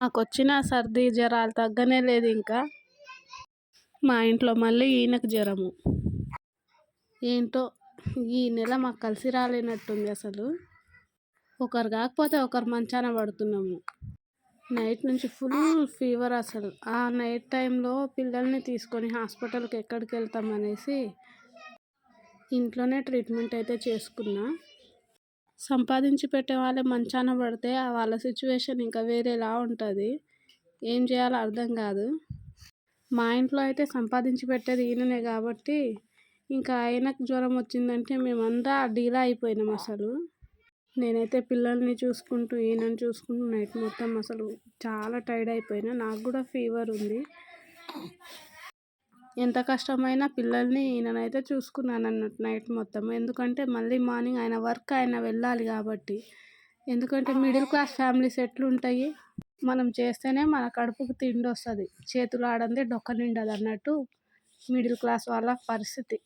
నాకు వచ్చిన సర్ది జ్వరాలు తగ్గనే లేదు ఇంకా. మా ఇంట్లో మళ్ళీ ఈయనకు జ్వరము. ఏంటో ఈ నెల మాకు కలిసి రాలేనట్టుంది అసలు. ఒకరు కాకపోతే ఒకరు మంచాన పడుతున్నాము. నైట్ నుంచి ఫుల్ ఫీవర్ అసలు. ఆ నైట్ టైంలో పిల్లల్ని తీసుకొని హాస్పిటల్కి ఎక్కడికి వెళ్తామనేసి ఇంట్లోనే ట్రీట్మెంట్ అయితే చేసుకున్నా. సంపాదించి పెట్టే వాళ్ళే మంచాన పడితే వాళ్ళ సిచ్యువేషన్ ఇంకా వేరేలా ఉంటుంది. ఏం చేయాలో అర్థం కాదు. మా ఇంట్లో అయితే సంపాదించి పెట్టేది ఈయననే కాబట్టి ఇంకా ఆయనకు జ్వరం వచ్చిందంటే మేమంతా డీలా అయిపోయినాం అసలు. నేనైతే పిల్లల్ని చూసుకుంటూ ఈయనని చూసుకుంటూ నైట్ మొత్తం అసలు చాలా టైర్డ్ అయిపోయినా. నాకు కూడా ఫీవర్ ఉంది. ఎంత కష్టమైనా పిల్లల్ని ఈయననైతే చూసుకున్నాను అన్నట్టు నైట్ మొత్తం. ఎందుకంటే మళ్ళీ మార్నింగ్ ఆయన వర్క్ ఆయన వెళ్ళాలి కాబట్టి. ఎందుకంటే మిడిల్ క్లాస్ ఫ్యామిలీస్ ఎట్లుంటాయి మనం చేస్తేనే మన కడుపుకు తిండి వస్తుంది. చేతులు ఆడందే డొక్క నిండదు అన్నట్టు మిడిల్ క్లాస్ వాళ్ళ పరిస్థితి.